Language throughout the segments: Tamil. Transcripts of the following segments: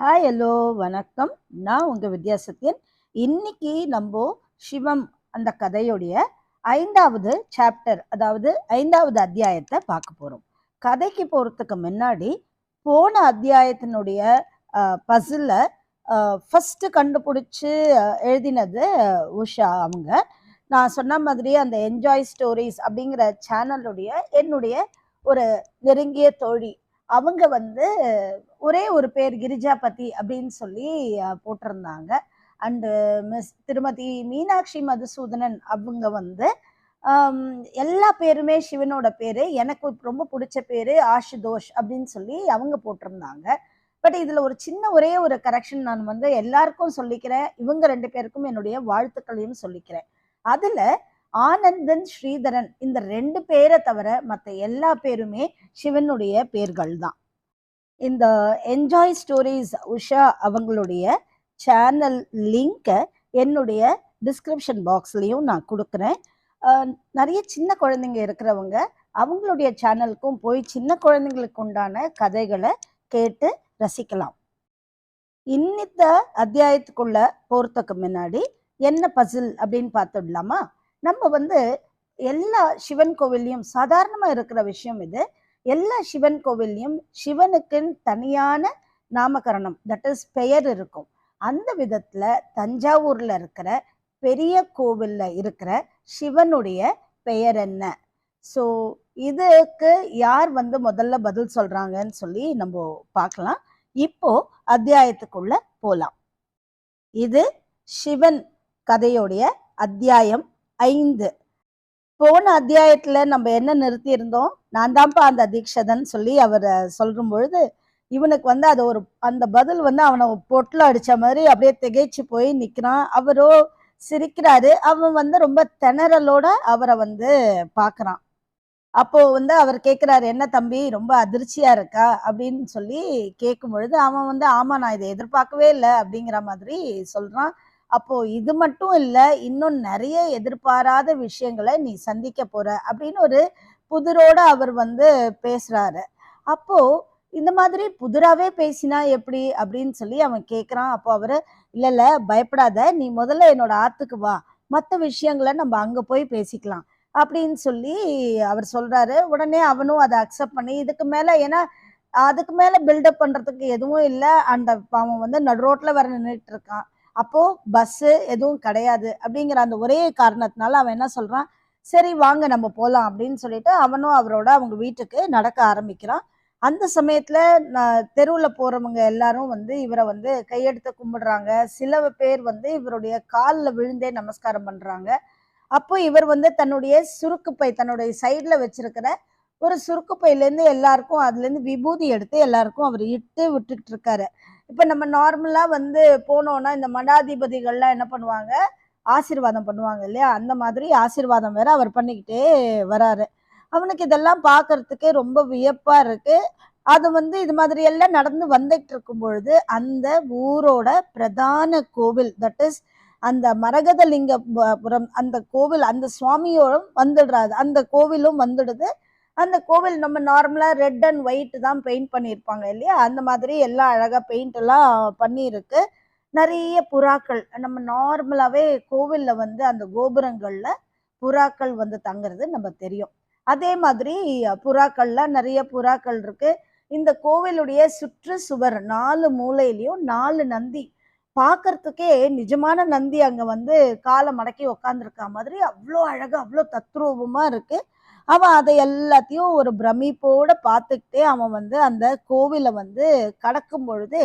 ஹாய் ஹலோ வணக்கம். நான் உங்கள் வித்யாசத்யன் இன்னைக்கு நம்ம சிவம் அந்த கதையுடைய ஐந்தாவது சாப்டர் அதாவது ஐந்தாவது அத்தியாயத்தை பார்க்க போகிறோம் கதைக்கு போகிறதுக்கு முன்னாடி போன அத்தியாயத்தினுடைய பசில ஃபஸ்ட்டு கண்டுபிடிச்சி எழுதினது உஷா அவங்க. நான் சொன்ன மாதிரி அந்த என்ஜாய் ஸ்டோரிஸ் அப்படிங்கிற சேனலுடைய என்னுடைய ஒரு நெருங்கிய தோழி அவங்க வந்து ஒரே ஒரு பேர் கிரிஜாபதி அப்படின்னு சொல்லி போட்டிருந்தாங்க. அண்டு மிஸ் திருமதி மீனாட்சி மதுசூதனன் அவங்க வந்து எல்லா பேருமே சிவனோட பேர் எனக்கு ரொம்ப பிடிச்ச பேர் ஆஷுதோஷ் அப்படின்னு சொல்லி அவங்க போட்டிருந்தாங்க. பட் இதில் ஒரு சின்ன ஒரே ஒரு கரெக்ஷன் நான் வந்து எல்லாருக்கும் சொல்லிக்கிறேன். இவங்க ரெண்டு பேருக்கும் என்னுடைய வாழ்த்துக்களையும் சொல்லிக்கிறேன். அதில் ஆனந்தன் ஸ்ரீதரன் இந்த ரெண்டு பேரை தவிர மற்ற எல்லா பேருமே சிவனுடைய பேர்கள் தான். இந்த என்ஜாய் ஸ்டோரிஸ் உஷா அவங்களுடைய சேனல் லிங்கை என்னுடைய டிஸ்கிரிப்ஷன் பாக்ஸ்லேயும் நான் கொடுக்குறேன். நிறைய சின்ன குழந்தைங்க இருக்கிறவங்க அவங்களுடைய சேனலுக்கும் போய் சின்ன குழந்தைங்களுக்கு உண்டான கதைகளை கேட்டு ரசிக்கலாம். இன்னித்த அத்தியாயத்துக்குள்ள போகிறதுக்கு முன்னாடி என்ன பசில் அப்படின்னு பார்த்துடலாமா? நம்ம வந்து எல்லா சிவன் கோவில்லையும் சாதாரணமாக இருக்கிற விஷயம் இது. எல்லா சிவன் கோவில்லையும் சிவனுக்குன்னு தனியான நாமகரணம் தட் இஸ் பெயர் இருக்கும். அந்த விதத்தில் தஞ்சாவூரில் இருக்கிற பெரிய கோவிலில் இருக்கிற சிவனுடைய பெயர் என்ன? ஸோ இதுக்கு யார் வந்து முதல்ல பதில் சொல்கிறாங்கன்னு சொல்லி நம்ம பார்க்கலாம். இப்போ அத்தியாயத்துக்குள்ள போகலாம் இது சிவன் கதையுடைய அத்தியாயம் ஐந்து. போன அத்தியாயத்துல நம்ம என்ன நிறுத்தி இருந்தோம் நான் தான்ப்பா அந்த தீக்ஷதன் சொல்லி அவர் சொல்லும் பொழுது இவனுக்கு வந்து அது ஒரு அந்த பதில் வந்து அவனை பொட்டில் அடிச்ச மாதிரி அப்படியே திகைச்சு போய் நிற்கிறான் அவரோ சிரிக்கிறாரு. அவன் வந்து ரொம்ப திணறலோட அவரை வந்து பார்க்குறான். அப்போ வந்து அவர் கேட்குறாரு என்ன தம்பி ரொம்ப அதிர்ச்சியா இருக்கா? அப்படின்னு சொல்லி கேட்கும் பொழுது அவன் வந்து ஆமா நான் இதை எதிர்பார்க்கவே இல்லை அப்படிங்கிற மாதிரி சொல்றான். அப்போ இது மட்டும் இல்லை இன்னும் நிறைய எதிர்பாராத விஷயங்களை நீ சந்திக்க போற அப்படின்னு ஒரு புதிரோட அவர் வந்து பேசுறாரு. அப்போ இந்த மாதிரி புதிராவே பேசினா எப்படி அப்படின்னு சொல்லி அவன் கேட்குறான் அப்போ அவரு இல்ல இல்ல பயப்படாத. நீ முதல்ல என்னோட ஆத்துக்கு வா. மற்ற விஷயங்களை நம்ம அங்க போய் பேசிக்கலாம். அப்படின்னு சொல்லி அவர் சொல்றாரு. உடனே அவனும் அதை அக்செப்ட் பண்ணி இதுக்கு மேல ஏன்னா அதுக்கு மேல பில்டப் பண்றதுக்கு எதுவும் இல்லை. அந்த அவன் வந்து நடு ரோட்ல வர நின்றுட்டு இருக்கான். அப்போ பஸ்ஸு எதுவும் கிடையாது அப்படிங்கிற அந்த ஒரே காரணத்தினால அவன் என்ன சொல்கிறான் சரி வாங்க நம்ம போகலாம் அப்படின்னு சொல்லிட்டு அவனும் அவரோட அவங்க வீட்டுக்கு நடக்க ஆரம்பிக்கிறான். அந்த சமயத்தில் நான் தெருவில் போகிறவங்க எல்லாரும் வந்து இவரை வந்து கையெடுத்து கும்பிடுறாங்க. சில பேர் வந்து இவருடைய காலில் விழுந்தே நமஸ்காரம் பண்ணுறாங்க அப்போ இவர் வந்து தன்னுடைய சுருக்குப்பை தன்னுடைய சைடில் வச்சிருக்கிற ஒரு சுருக்குப்பையிலேருந்து எல்லாருக்கும் அதுலேருந்து விபூதி எடுத்து எல்லாருக்கும் அவர் இட்டு விட்டுட்டு இருக்காரு. இப்போ நம்ம நார்மலாக வந்து போனோன்னா இந்த மடாதிபதிகள்லாம் என்ன பண்ணுவாங்க? ஆசீர்வாதம் பண்ணுவாங்க இல்லையா? அந்த மாதிரி ஆசீர்வாதம் வேற அவர் பண்ணிக்கிட்டே வராரு. அவனுக்கு இதெல்லாம் பார்க்கறதுக்கே ரொம்ப வியப்பாக இருக்கு. அது வந்து இது மாதிரி எல்லாம் நடந்து வந்துட்டு இருக்கும் பொழுது அந்த ஊரோட பிரதான கோவில் தட் இஸ் அந்த மரகதலிங்கபுரம் அந்த கோவில் அந்த சுவாமியோடும் வந்துடுறாரு. அந்த கோவிலும் வந்துடுது. அந்த கோவில் நம்ம நார்மலாக ரெட் அண்ட் ஒயிட் தான் பெயிண்ட் பண்ணியிருப்பாங்க இல்லையா? அந்த மாதிரி எல்லாம் அழகாக பெயிண்ட் எல்லாம் பண்ணியிருக்கு. நிறைய புறாக்கள் நம்ம நார்மலாகவே கோவிலில் வந்து அந்த கோபுரங்களில் புறாக்கள் வந்து தங்குறது நம்ம தெரியும். அதே மாதிரி புறாக்கள்லாம் நிறைய புறாக்கள் இருக்குது இந்த கோவிலுடைய சுற்று சுவர் நாலு மூலையிலையும் நாலு நந்தி. பார்க்கறதுக்கே நிஜமான நந்தி அங்கே வந்து காலை மடக்கி உக்காந்துருக்க மாதிரி அவ்வளோ அழகாக அவ்வளோ தத்ரூபமாக இருக்குது அவன் அதை எல்லாத்தையும் ஒரு பிரமிப்போட பார்த்துக்கிட்டே அவன் வந்து அந்த கோவிலை வந்து கடக்கும் பொழுது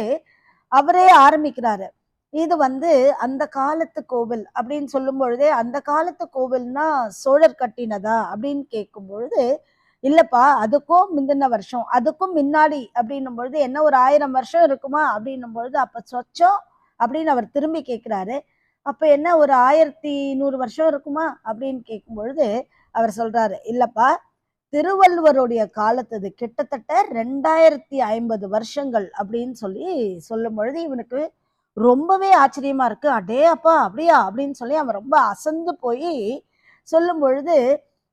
அவரே ஆரம்பிக்கிறாரு. இது வந்து அந்த காலத்து கோவில் அப்படின்னு சொல்லும் பொழுதே அந்த காலத்து கோவில்னா சோழர் கட்டினதா அப்படின்னு கேட்கும் பொழுது இல்லப்பா அதுக்கும் முந்தின வருஷம் அதுக்கும் முன்னாடி அப்படின்னும் பொழுது என்ன ஒரு ஆயிரம் வருஷம் இருக்குமா அப்படின்னும் பொழுது அப்ப சொச்சம் அப்படின்னு அவர் திரும்பி கேட்கிறாரு. அப்ப என்ன ஒரு ஆயிரத்தி நூறு வருஷம் இருக்குமா அப்படின்னு கேட்கும் பொழுது அவர் சொல்றாரு இல்லப்பா திருவள்ளுவருடைய காலத்தது கிட்டத்தட்ட ரெண்டாயிரத்தி ஐம்பது வருஷங்கள் அப்படின்னு சொல்லி சொல்லும் பொழுது இவனுக்கு ரொம்பவே ஆச்சரியமா இருக்கு. அடே அப்பா அப்படியா? அப்படின்னு சொல்லி அவன் ரொம்ப அசந்து போய் சொல்லும் பொழுது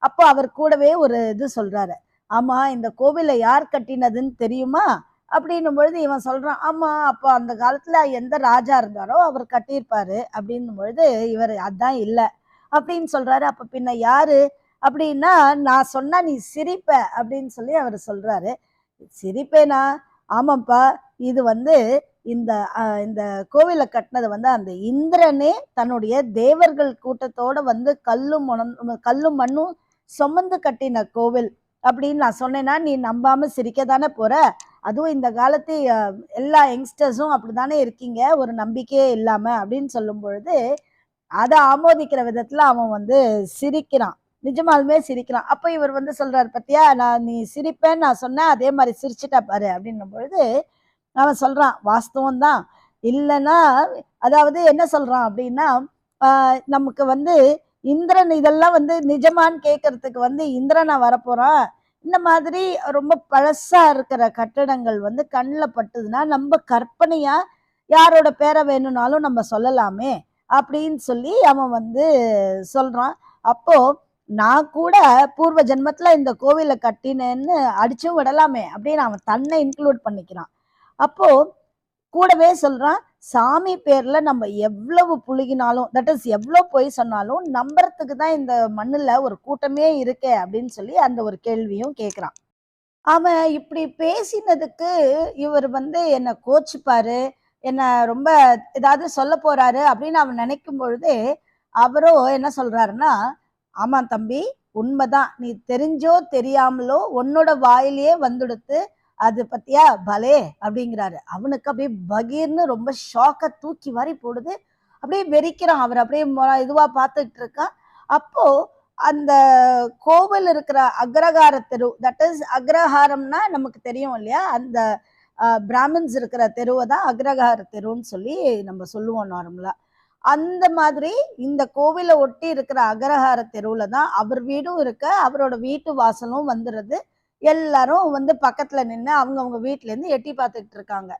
அப்போ அவர் கூடவே ஒரு இது சொல்றாரு ஆமா இந்த கோவிலை யார் கட்டினதுன்னு தெரியுமா? அப்படின்னும் பொழுது இவன் சொல்றான் ஆமா அப்போ அந்த காலத்துல எந்த ராஜா இருந்தாரோ அவர் கட்டியிருப்பாரு அப்படின்னும் பொழுது இவர் அதான் இல்லை அப்படின்னு சொல்றாரு. அப்ப பின்ன யாரு அப்படின்னா நான் சொன்னா நீ சிரிப்ப அப்படின்னு சொல்லி அவர் சொல்றாரு. சிரிப்பேனா? ஆமாப்பா இது வந்து இந்த இந்த கோவிலை கட்டினது வந்து அந்த இந்திரனே தன்னுடைய தேவர்கள் கூட்டத்தோட வந்து கல்லும் மணம் கல்லும் மண்ணும் சுமந்து கட்டின கோவில் அப்படின்னு நான் சொன்னேன்னா நீ நம்பாம சிரிக்க தானே போற? அதுவும் இந்த காலத்து எல்லா யங்ஸ்டர்ஸும் அப்படிதானே இருக்கீங்க? ஒரு நம்பிக்கையே இல்லாம அப்படின்னு சொல்லும் பொழுது அதை ஆமோதிக்கிற விதத்துல அவன் வந்து சிரிக்கிறான். நிஜமாலுமே சிரிக்கிறான் அப்போ இவர் வந்து சொல்கிறார் பத்தியா நான் நீ சிரிப்பேன்னு நான் சொன்னேன் அதே மாதிரி சிரிச்சிட்டா பாரு அப்படின்னும் பொழுது அவன் சொல்கிறான் வாஸ்தவம் தான் இல்லைன்னா அதாவது என்ன சொல்கிறான் அப்படின்னா நமக்கு வந்து இந்திரன் இதெல்லாம் வந்து நிஜமான்னு கேட்கறதுக்கு வந்து இந்திரனை வரப்போகிறான் இந்த மாதிரி ரொம்ப பழசாக இருக்கிற கட்டடங்கள் வந்து கண்ணில் பட்டுதுன்னா நம்ம கற்பனையாக யாரோட பேரை வேணும்னாலும் நம்ம சொல்லலாமே அப்படின்னு சொல்லி அவன் வந்து சொல்கிறான் அப்போது நான் கூட பூர்வ ஜென்மத்துல இந்த கோவிலை கட்டினேன்னு அடிச்சும் விடலாமே அப்படின்னு அவன் தன்னை இன்க்ளூட் பண்ணிக்கிறான். அப்போ கூடவே சொல்றான் சாமி பேர்ல நம்ம எவ்வளவு புழுகினாலும் தட் இஸ் எவ்வளோ பொய் சொன்னாலும் நம்புறதுக்கு தான் இந்த மண்ணுல ஒரு கூட்டமே இருக்கே அப்படின்னு சொல்லி அந்த ஒரு கேள்வியும் கேட்குறான் அவன் இப்படி பேசினதுக்கு இவர் வந்து என்னை கோச்சிப்பாரு என்னை ரொம்ப ஏதாவது சொல்ல போறாரு அப்படின்னு அவன் நினைக்கும் பொழுதே அவரோ என்ன சொல்றாருன்னா ஆமாம் தம்பி உண்மைதான். நீ தெரிஞ்சோ தெரியாமலோ உன்னோட வாயிலேயே வந்துடுத்து அது பத்தியா? பலே அப்படிங்கிறாரு. அவனுக்கு அப்படியே பகீர்னு ரொம்ப ஷாக்கை தூக்கி வாரி போடுது. அப்படியே வெறிக்கிறான் அவர். அப்படியே இதுவாக இதுவா பார்த்துட்டு இருக்கான் அப்போது அந்த கோவில் இருக்கிற அக்ரஹார தெரு தட் இஸ் அக்ரஹாரம்னா நமக்கு தெரியும் இல்லையா? அந்த பிராமின்ஸ் இருக்கிற தெருவை தான் அக்ரஹார தெருன்னு சொல்லி நம்ம சொல்லுவோம் நார்மலாக அந்த மாதிரி இந்த கோவிலை ஒட்டி இருக்கிற அக்ரஹார தெருவில் தான் அவர் வீடும் இருக்க. அவரோட வீட்டு வாசலும் வந்துடுது எல்லாரும் வந்து பக்கத்தில் நின்று அவங்கவுங்க வீட்டிலேருந்து எட்டி பார்த்துட்டு இருக்காங்க.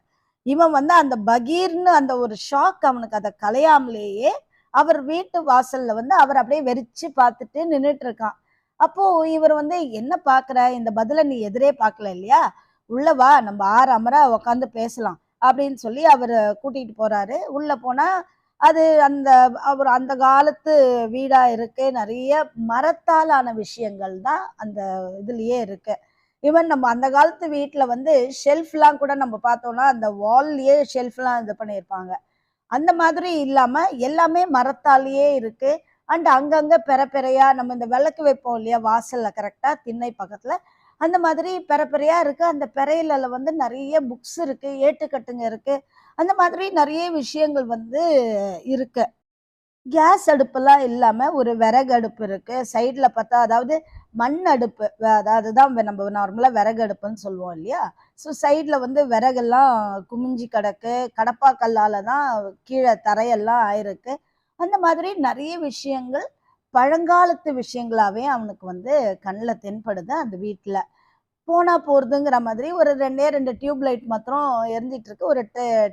இவன் வந்து அந்த பகீர்னு அந்த ஒரு ஷாக் அவனுக்கு அதை கலையாமலேயே அவர் வீட்டு வாசல்ல வந்து அவர் அப்படியே வெறிச்சு பார்த்துட்டு நின்றுட்டு இருக்கான். அப்போ இவர் வந்து என்ன பார்க்குற? இந்த பதிலை நீ எதிரே பார்க்கல இல்லையா? உள்ளவா நம்ம ஆறு அமரா உட்காந்து பேசலாம். அப்படின்னு சொல்லி அவர் கூட்டிகிட்டு போறாரு. உள்ளே போனால் அது அந்த அவர் அந்த காலத்து வீடா இருக்கு நிறைய மரத்தாலான விஷயங்கள் தான் அந்த இதுலயே இருக்கு. ஈவன் நம்ம அந்த காலத்து வீட்டில் வந்து ஷெல்ஃப்லாம் கூட நம்ம பார்த்தோம்னா அந்த வால்லையே ஷெல்ஃப்லாம் இது பண்ணியிருப்பாங்க. அந்த மாதிரி இல்லாமல் எல்லாமே மரத்தாலேயே இருக்குது அண்ட் அங்கங்கே பெற பெறையாக நம்ம இந்த விளக்கு வைப்போம் இல்லையா வாசலில் கரெக்டாக திண்ணை பக்கத்தில் அந்த மாதிரி பெற பெறையா இருக்கு. அந்த பெறையில வந்து நிறைய புக்ஸ் இருக்கு ஏட்டுக்கட்டுங்க இருக்கு. அந்த மாதிரி நிறைய விஷயங்கள் வந்து இருக்கு. கேஸ் அடுப்பெல்லாம் இல்லாமல் ஒரு விறகு அடுப்பு இருக்கு. சைடில் பார்த்தா அதாவது மண் அடுப்பு அதாவது தான் நம்ம நார்மலாக விறகு அடுப்புன்னு சொல்லுவோம் இல்லையா? ஸோ சைடில் வந்து விறகெல்லாம் குமிஞ்சி கிடக்கு. கடப்பா கல்லால் தான் கீழே தரையெல்லாம் ஆயிருக்கு. அந்த மாதிரி நிறைய விஷயங்கள் பழங்காலத்து விஷயங்களாவே அவனுக்கு வந்து கண்ணில் தென்படுது அந்த வீட்டில் போனா போகிறதுங்கிற மாதிரி ஒரு ரெண்டே ரெண்டு டியூப் லைட் மாத்திரம் எரிஞ்சிட்டு இருக்கு. ஒரு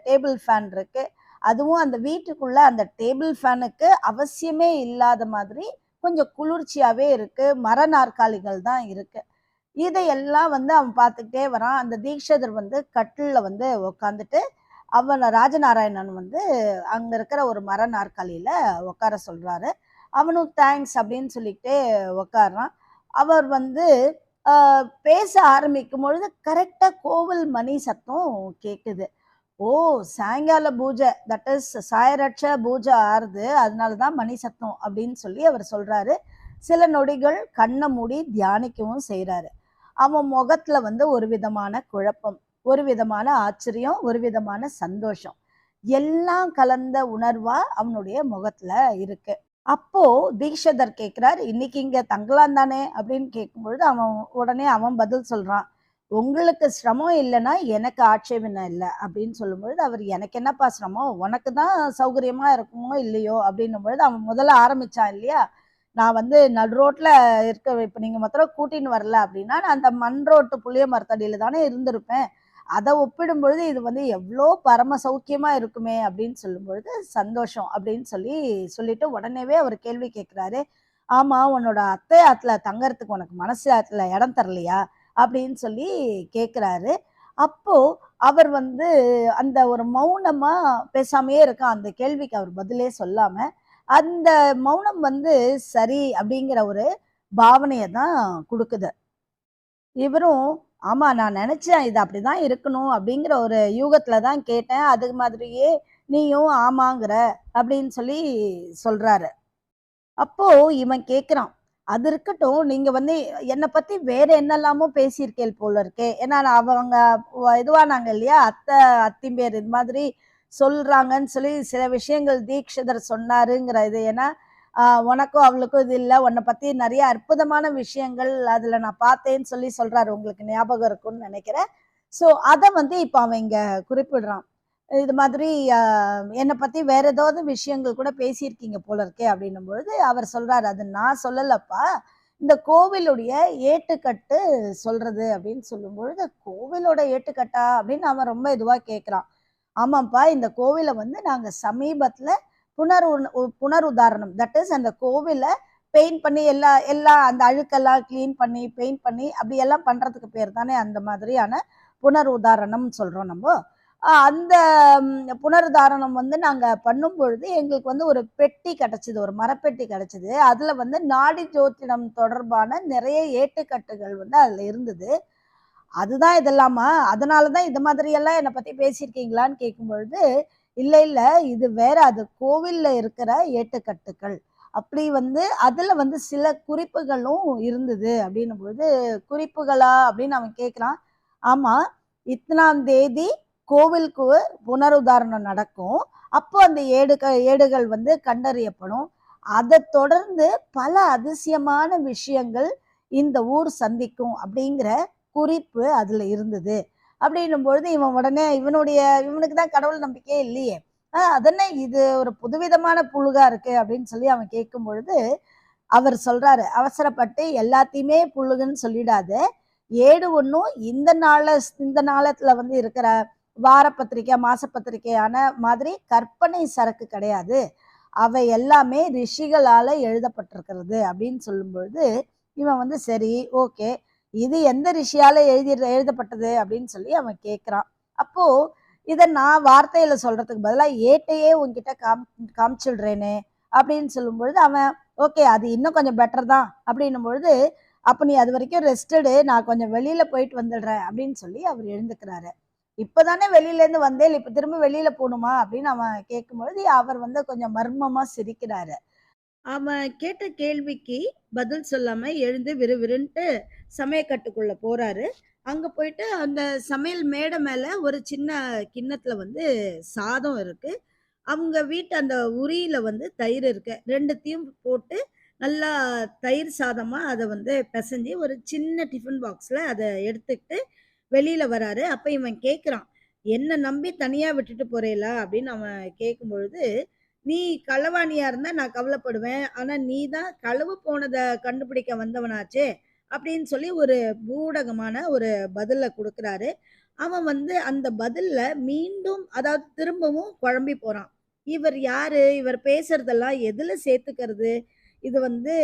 டேபிள் ஃபேன் இருக்கு. அதுவும் அந்த வீட்டுக்குள்ள அந்த டேபிள் ஃபேனுக்கு அவசியமே இல்லாத மாதிரி கொஞ்சம் குளிர்ச்சியாகவே இருக்கு. மர நாற்காலிகள் தான் இருக்கு. இதையெல்லாம் வந்து அவன் பார்த்துக்கிட்டே வரான். அந்த தீக்ஷதர் வந்து கட்டிலில் வந்து உக்காந்துட்டு அவன் ராஜநாராயணன் வந்து அங்கே இருக்கிற ஒரு மர நாற்காலியில் உட்கார சொல்கிறாரு அவனும் தேங்க்ஸ் அப்படின்னு சொல்லிக்கிட்டே உக்காடுறான் அவர் வந்து பேச ஆரம்பிக்கும் பொழுது கரெக்டாக கோவில் மணி சத்தம் கேட்குது ஓ சாயங்கால பூஜை தட் இஸ் சாயரட்ச பூஜை ஆறுது அதனால தான் மணி சத்தம் அப்படின்னு சொல்லி அவர் சொல்கிறாரு சில நொடிகள் கண்ணை மூடி தியானிக்கவும் செய்கிறாரு அவன் முகத்தில் வந்து ஒரு விதமான குழப்பம் ஒரு விதமான ஆச்சரியம் ஒரு விதமான சந்தோஷம். எல்லாம் கலந்த உணர்வா அவனுடைய முகத்துல இருக்கு. அப்போ தீக்ஷதர் கேட்குறாரு இன்னைக்கு இங்க தங்கலாம் தானே? அப்படின்னு கேட்கும்பொழுது அவன் உடனே அவன் பதில் சொல்றான் உங்களுக்கு சிரமம் இல்லைன்னா எனக்கு ஆட்சேபனை இல்லை. அப்படின்னு சொல்லும்பொழுது அவர் எனக்கு என்னப்பா சிரமம்? உனக்கு தான் சௌகரியமா இருக்குமோ இல்லையோ? அப்படின்னும் பொழுது அவன் முதல்ல ஆரம்பிச்சான் இல்லையா நான் வந்து நடு ரோட்ல இருக்க இப்போ நீங்க மாத்திரம் கூட்டின்னு வரல அப்படின்னா நான் அந்த மண் ரோட்டு புளிய மரத்தடியில தானே இருந்திருப்பேன். அதை ஒப்பிடும் பொழுது இது வந்து எவ்வளோ பரம சௌக்கியமாக இருக்குமே அப்படின்னு சொல்லும் பொழுது சந்தோஷம் அப்படின்னு சொல்லி சொல்லிட்டு உடனேவே அவர் கேள்வி கேட்குறாரு. ஆமாம் உன்னோட அத்தை ஆற்றுல தங்கறதுக்கு உனக்கு மனசு ஆற்றுல இடம் தரலையா? அப்படின்னு சொல்லி கேட்குறாரு. அப்போது அவர் வந்து அந்த ஒரு மௌனமாக பேசாமையே இருக்க அந்த கேள்விக்கு அவர் பதிலே சொல்லாமல் அந்த மௌனம் வந்து சரி அப்படிங்கிற ஒரு பாவனையை தான் கொடுக்குது. இவரும் ஆமாம் நான் நினச்சேன் இது அப்படிதான் இருக்கணும் அப்படிங்கிற ஒரு யூகத்தில் தான் கேட்டேன். அது மாதிரியே நீயும் ஆமாங்கிற அப்படின்னு சொல்லி சொல்கிறாரு அப்போது இவன் கேட்குறான் அது இருக்கட்டும் நீங்கள் வந்து என்னை பற்றி வேறு என்னெல்லாமோ பேசியிருக்கேள் போல இருக்கே. ஏன்னா நான் அவங்க இதுவானாங்க இல்லையா அத்தை அத்திம்பேர் இது மாதிரி சொல்கிறாங்கன்னு சொல்லி சில விஷயங்கள் தீக்ஷிதர் சொன்னாருங்கிற இது. ஏன்னா உனக்கும் அவளுக்கும் இது இல்லை. உன்னை பத்தி நிறைய அற்புதமான விஷயங்கள் அதுல நான் பார்த்தேன்னு சொல்லி சொல்றாரு. உங்களுக்கு ஞாபகம் இருக்கும்னு நினைக்கிறேன். ஸோ அதை வந்து இப்போ அவன் இங்க குறிப்பிடுறான். இது மாதிரி என்னை பத்தி வேற ஏதாவது விஷயங்கள் கூட பேசியிருக்கீங்க போல இருக்கே அப்படின்னும் பொழுது அவர் சொல்றாரு அது நான் சொல்லலப்பா. இந்த கோவிலுடைய ஏட்டுக்கட்டு சொல்றது அப்படின்னு சொல்லும் பொழுது கோவிலோட ஏட்டுக்கட்டா? அப்படின்னு அவன் ரொம்ப இதுவா கேட்குறான் ஆமாப்பா இந்த கோவிலை வந்து நாங்கள் சமீபத்தில் புனர் புனர் உதாரணம் தட் இஸ் அந்த கோவிலை பெயிண்ட் பண்ணி எல்லா எல்லா அந்த அழுக்கெல்லாம் க்ளீன் பண்ணி பெயிண்ட் பண்ணி அப்படி எல்லாம் பண்றதுக்கு பேர் தானே அந்த மாதிரியான புனர் உதாரணம் சொல்றோம் நம்ம. அந்த புனருதாரணம் வந்து நாங்கள் பண்ணும் பொழுது எங்களுக்கு வந்து ஒரு பெட்டி கிடச்சிது ஒரு மரப்பெட்டி கிடச்சிது. அதில் வந்து நாடி ஜோதிடம் தொடர்பான நிறைய ஏட்டுக்கட்டுகள் வந்து அதில் இருந்தது. அதுதான் இதெல்லாமா? அதனாலதான் இது மாதிரியெல்லாம் என்னை பற்றி பேசியிருக்கீங்களான்னு கேட்கும் பொழுது இல்லை இல்லை. இது வேற அது கோவிலில் இருக்கிற ஏட்டுக்கட்டுகள். அப்படி வந்து அதில் வந்து சில குறிப்புகளும் இருந்தது அப்படின்னும் பொழுது குறிப்புகளா அப்படின்னு அவன் கேட்குறான். ஆமாம் இத்தனாம் தேதி கோவிலுக்கு புனருதாரணம் நடக்கும். அப்போ அந்த ஏடுக ஏடுகள் வந்து கண்டறியப்படும். அதை தொடர்ந்து பல அதிசயமான விஷயங்கள் இந்த ஊர் சந்திக்கும் அப்படிங்கிற குறிப்பு அதில் இருந்தது. அப்படின்னும் பொழுது இவன் உடனே இவனுடைய இவனுக்கு தான் கடவுள் நம்பிக்கையே இல்லையே. அதென்ன இது ஒரு புதுவிதமான புழுகா இருக்கு? அப்படின்னு சொல்லி அவன் கேட்கும் பொழுது அவர் சொல்றாரு அவசரப்பட்டு எல்லாத்தையுமே புழுகுன்னு சொல்லிடாத. ஏடு ஒன்றும் இந்த நாள இந்த நாளத்துல வந்து இருக்கிற வார பத்திரிக்கை மாச பத்திரிக்கையான மாதிரி கற்பனை சரக்கு கிடையாது. அவை எல்லாமே ரிஷிகளால எழுதப்பட்டிருக்கிறது. அப்படின்னு சொல்லும்பொழுது இவன் வந்து சரி ஓகே. இது எந்த ரிஷியால எழுதி எழுதப்பட்டது அப்படின்னு சொல்லி அவன் கேட்குறான் அப்போ இதை நான் வார்த்தையில சொல்றதுக்கு பதிலாக ஏட்டையே உன்கிட்ட காம் காமிச்சிடுறேனே அப்படின்னு சொல்லும் பொழுது அவன் ஓகே அது இன்னும் கொஞ்சம் பெட்டர் தான் அப்படின்னும் பொழுது அப்போ நீ அது வரைக்கும் ரெஸ்டடு நான் கொஞ்சம் வெளியில போயிட்டு வந்துடுறேன் அப்படின்னு சொல்லி அவர் எழுந்துக்கிறாரு. இப்பதானே வெளியிலேருந்து வந்தேன் இப்போ திரும்ப வெளியில போகணுமா? அப்படின்னு அவன் கேட்கும்பொழுது அவர் வந்து கொஞ்சம் மர்மமாக சிரிக்கிறாரு. அவன் கேட்ட கேள்விக்கு பதில் சொல்லாம எழுந்து விறுவிறுன்ட்டு சமயக்கட்டுக்குள்ள போறாரு. அங்க போயிட்டு அந்த சமையல் மேடை மேல ஒரு சின்ன கிண்ணத்துல வந்து சாதம் இருக்கு. அவங்க வீட்டு அந்த உரியில வந்து தயிர் இருக்கு. ரெண்டுத்தையும் போட்டு நல்லா தயிர் சாதமா அதை வந்து பிசைஞ்சு ஒரு சின்ன டிஃபன் பாக்ஸ்ல அதை எடுத்துக்கிட்டு வெளியில வராரு. அப்ப இவன் கேக்குறான் என்ன நம்பி தனியா விட்டுட்டு போறேலா? அப்படின்னு அவன் கேட்கும் பொழுது நீ களவாணியா இருந்தா நான் கவலைப்படுவேன். ஆனா நீ தான் களவு போனதை கண்டுபிடிக்க வந்தவனாச்சே அப்படின்னு சொல்லி ஒரு பூடகமான ஒரு பதில கொடுக்குறாரு. அவன் வந்து அந்த பதில்ல மீண்டும் அதாவது திரும்பவும் குழம்பி போறான். இவர் யாரு? இவர் பேசுறதெல்லாம் எதுல சேர்த்துக்கிறது? இது வந்து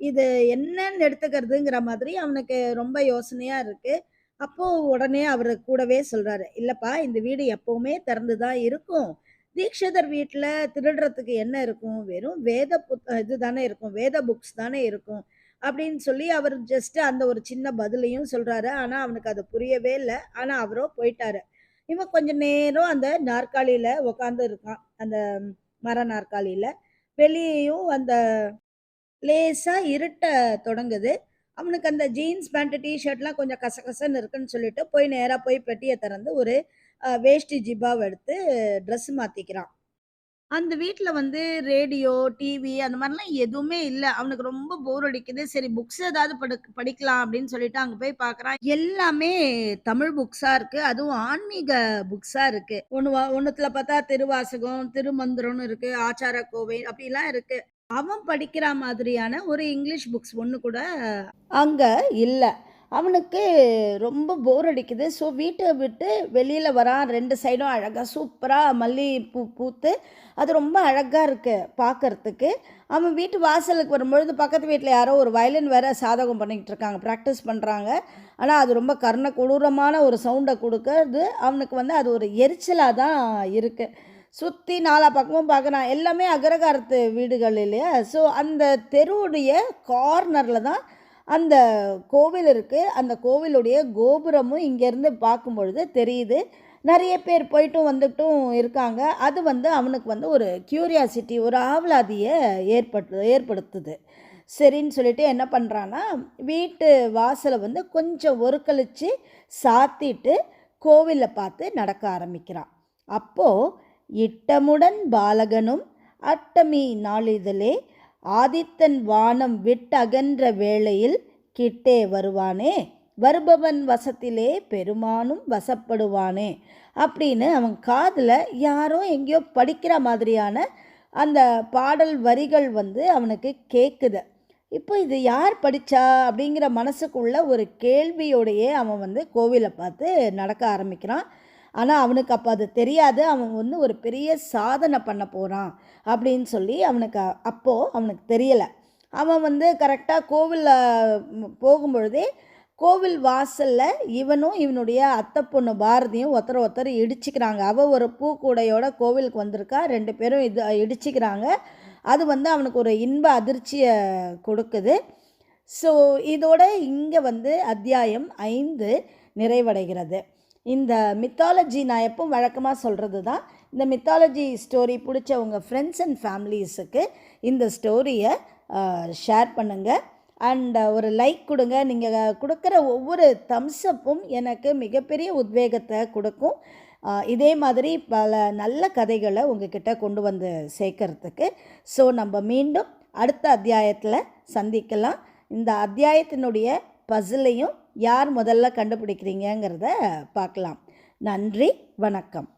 இது என்னன்னு எடுத்துக்கிறதுங்கிற மாதிரி அவனுக்கு ரொம்ப யோசனையா இருக்கு. அப்போ உடனே அவர் கூடவே சொல்றாரு இல்லப்பா இந்த வீடு எப்பவுமே திறந்துதான் இருக்கும். தீக்ஷிதர் வீட்டில் திருடுறதுக்கு என்ன இருக்கும்? வெறும் வேத புத் இதுதானே இருக்கும். வேத புக்ஸ் தானே இருக்கும். அப்படின்னு சொல்லி அவர் ஜஸ்ட்டு அந்த ஒரு சின்ன பதிலையும் சொல்கிறாரு ஆனால் அவனுக்கு அது புரியவே இல்லை. ஆனால் அவரோ போயிட்டாரு. இவன் கொஞ்சம் நேரம் அந்த நாற்காலியில் உக்காந்து இருக்கான். அந்த மர நாற்காலியில். வெளியேயும் அந்த லேசாக இருட்ட தொடங்குது. அவனுக்கு அந்த ஜீன்ஸ் பேண்ட்டு டிஷர்ட்லாம் கொஞ்சம் கசகசன்னு இருக்குன்னு சொல்லிட்டு போய் நேராக போய் பெட்டியை திறந்து ஒரு வேஷ்டி ஜிப்பாவை எடுத்து ட்ரெஸ் மாத்திக்கிறான். அந்த வீட்டில் வந்து ரேடியோ டிவி அந்த மாதிரிலாம் எதுவுமே இல்லை. அவனுக்கு ரொம்ப போர் அடிக்குது. சரி புக்ஸ் ஏதாவது படு படிக்கலாம் அப்படின்னு சொல்லிட்டு அங்கே போய் பார்க்குறான் எல்லாமே தமிழ் புக்ஸாக இருக்குது அதுவும் ஆன்மீக புக்ஸாக இருக்குது ஒன்று ஒன்றுத்தில் பார்த்தா திருவாசகம் திருமந்திரம்னு இருக்குது ஆச்சார கோவை அப்படிலாம் இருக்குது அவன் படிக்கிற மாதிரியான ஒரு இங்கிலீஷ் புக்ஸ் ஒன்று கூட அங்கே இல்லை. அவனுக்கு ரொம்ப போர் அடிக்குது. ஸோ வீட்டை விட்டு வெளியில் வரான். ரெண்டு சைடும் அழகாக சூப்பராக மல்லி பூ பூத்து அது ரொம்ப அழகாக இருக்குது பார்க்கறதுக்கு அவன் வீட்டு வாசலுக்கு வரும்பொழுது பக்கத்து வீட்டில் யாரோ ஒரு வயலின் வேற சாதகம் பண்ணிக்கிட்டு இருக்காங்க. ப்ராக்டிஸ் பண்ணுறாங்க ஆனால் அது ரொம்ப கர்ண கொடூரமான ஒரு சவுண்டை கொடுக்கறது அவனுக்கு வந்து அது ஒரு எரிச்சலாக தான் இருக்குது சுற்றி நாலா பக்கமும் பார்க்குறான் எல்லாமே அகரகாரத்து வீடுகள் இல்லையா? ஸோ அந்த தெருவுடைய கார்னரில் தான் அந்த கோவில் இருக்குது அந்த கோவிலுடைய கோபுரமும் இங்கேருந்து பார்க்கும் பொழுது தெரியுது. நிறைய பேர் போயிட்டும் வந்துட்டும் இருக்காங்க. அது வந்து அவனுக்கு வந்து ஒரு க்யூரியாசிட்டி ஒரு ஆவலாதியை ஏற்பட்டு ஏற்படுத்துது. சரின்னு சொல்லிட்டு என்ன பண்ணுறான்னா வீட்டு வாசலை வந்து கொஞ்சம் ஒருக்கழித்து சாத்திட்டு கோவிலை பார்த்து நடக்க ஆரம்பிக்கிறான். அப்போது இட்டமுடன் பாலகனும் அட்டமி நாளிதழே ஆதித்தன் வானம் விட்டகன்ற வேளையில் கிட்டே வருவானே. வருபவன் வசத்திலே பெருமானும் வசப்படுவானே. அப்படின்னு அவன் காதில் யாரோ எங்கேயோ படிக்கிற மாதிரியான அந்த பாடல் வரிகள் வந்து அவனுக்கு கேட்குது இப்போ இது யார் படித்தா அப்படிங்கிற மனசுக்குள்ள ஒரு கேள்வியோடையே அவன் வந்து கோவிலை பார்த்து நடக்க ஆரம்பிக்கிறான். ஆனால் அவனுக்கு அப்போ அது தெரியாது. அவன் வந்து ஒரு பெரிய சாதனை பண்ண போகிறான் அப்படின்னு சொல்லி அவனுக்கு அப்போது அவனுக்கு தெரியலை. அவன் வந்து கரெக்டாக கோவிலில் போகும்பொழுதே கோவில் வாசலில் இவனும் இவனுடைய அத்தை பொண்ணு பாரதியும் ஒருத்தர் ஒருத்தர் இடிச்சிக்கிறாங்க. அவள் ஒரு பூக்கூடையோட கோவிலுக்கு வந்திருக்கா. ரெண்டு பேரும் இது இடிச்சிக்கிறாங்க. அது வந்து அவனுக்கு ஒரு இன்ப அதிர்ச்சியை கொடுக்குது. ஸோ இதோட இங்கே வந்து அத்தியாயம் ஐந்து நிறைவடைகிறது. இந்த மித்தாலஜி நான் எப்போ வழக்கமாக சொல்கிறது தான் இந்த மித்தாலஜி ஸ்டோரி பிடிச்ச உங்கள் ஃப்ரெண்ட்ஸ் அண்ட் ஃபேமிலிஸுக்கு இந்த ஸ்டோரியை ஷேர் பண்ணுங்கள் அண்ட் ஒரு லைக் கொடுங்க. நீங்கள் கொடுக்குற ஒவ்வொரு தம்ஸ்அப்பும் எனக்கு மிகப்பெரிய உத்வேகத்தை கொடுக்கும். இதே மாதிரி பல நல்ல கதைகளை உங்ககிட்ட கொண்டு வந்து சேர்க்கறதுக்கு. ஸோ நம்ம மீண்டும் அடுத்த அத்தியாயத்தில் சந்திக்கலாம். இந்த அத்தியாயத்தினுடைய பசிலையும் யார் முதல்ல கண்டுபிடிக்கிறீங்கங்கிறத பார்க்கலாம். நன்றி வணக்கம்.